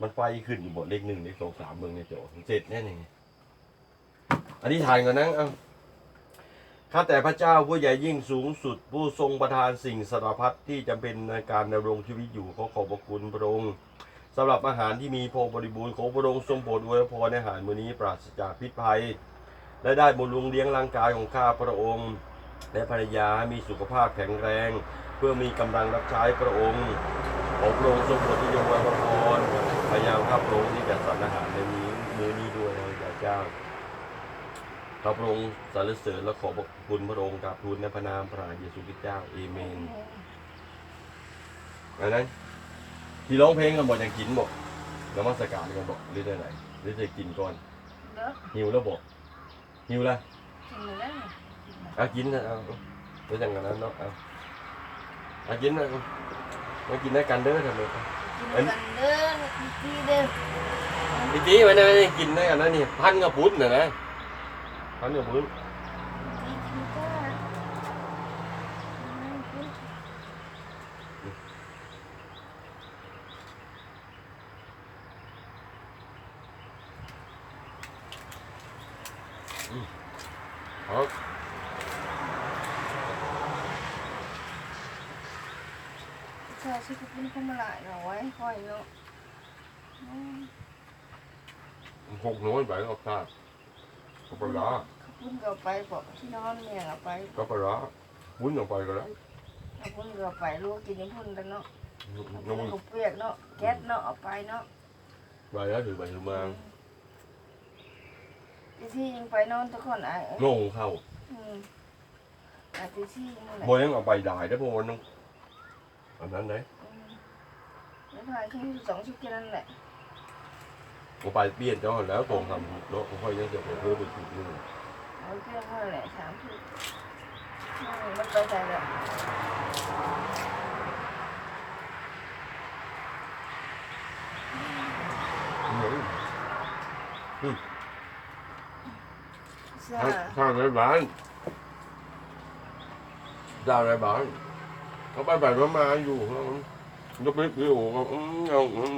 มันไฟขึ้นอยู่บนเลขหนึ่งเลขสองสามเมืองในโจเสร็จแน่นี่อันนี้ทานก่อนนะเอาข้าแต่พระเจ้าผู้ใหญ่ยิ่งสูงสุดผู้ทรงประทานสิ่งสารพัดที่จำเป็นในการดำรงชีวิตอยู่ขอขอบพระคุณพระองค์สำหรับอาหารที่มีพอบริบูรณ์ของพระองค์ทรงโปรดอวยพรในอาหารมื้อนี้ปราศจากพิษภัย และได้บำรุงเลี้ยงร่างกายของข้าพระองค์ และภรรยามีสุขภาพแข็งแรง เพื่อมีกำลังรับใช้พระองค์ ขอพระองค์ทรงโปรดที่ยงไว้พระพรพยายามข้าพระองค์ที่จะสรรอาหารในนี้มื้อนี้ด้วยนะพระเจ้าข้าพระองค์สรรเสริญและขอบพระคุณพระองค์กับทูลในพระนามพระเยซูคริสต์เจ้าเอเมนอันนั้นที่ร้องเพลงกันบอกอย่างกินบอกนมัสการกันบอกหรือได้ไหนหรือจะกินก่อนเด้อหิวแล้วบอกหิวแล้วกินเลยเอากินนะเอาเอาอย่างนั้นเนาะเอาเอากินนะ มากินด้วยกันเด้อทำไมกินกันเด้อพี่เด้อจริงๆมันไม่ได้กินด้วยกันนะนี่พันกับพุ้นนะนะพันกับพุ้นพี่กิ นก็เอาชาชิคกี้พายมาหลายเอาไว้คอยเนาะหกน้อยไปเอาตาก็ปลาขับพุ่นก็ไปบอกที่นอนแม่ก็ไปก็ปลาพุ้นออกไปก็ได้ขับพุ่นก็ไปลูกกินน้ำพุ่นกันเนาะน้องลูกเปียกเนาะแก๊สเนาะเอาไปเนาะไปแล้วถือไปถือมาที่ที่ยังไปนอนทุกคนไอ้โง่เข้าอืมไอ้ที่ที่นั่นแหละโบยังเอาไปได้ได้โบนึง อันนั้นไหนแล้วพายแค่สองชุดแค่นั้นแหละโบไปเปลี่ยนเจ้าแล้วตรงทำเนาะค่อยยังจะไปเพิ่มไปถึงนึงเอาแค่เท่านั้นแหละสามชุดมันไปใส่แล้วเสื้อทางในบ้านดาวในบ้าน เขาไปไปมามาอยู่ยกเลิกอยู่ก็อืมเอาอืม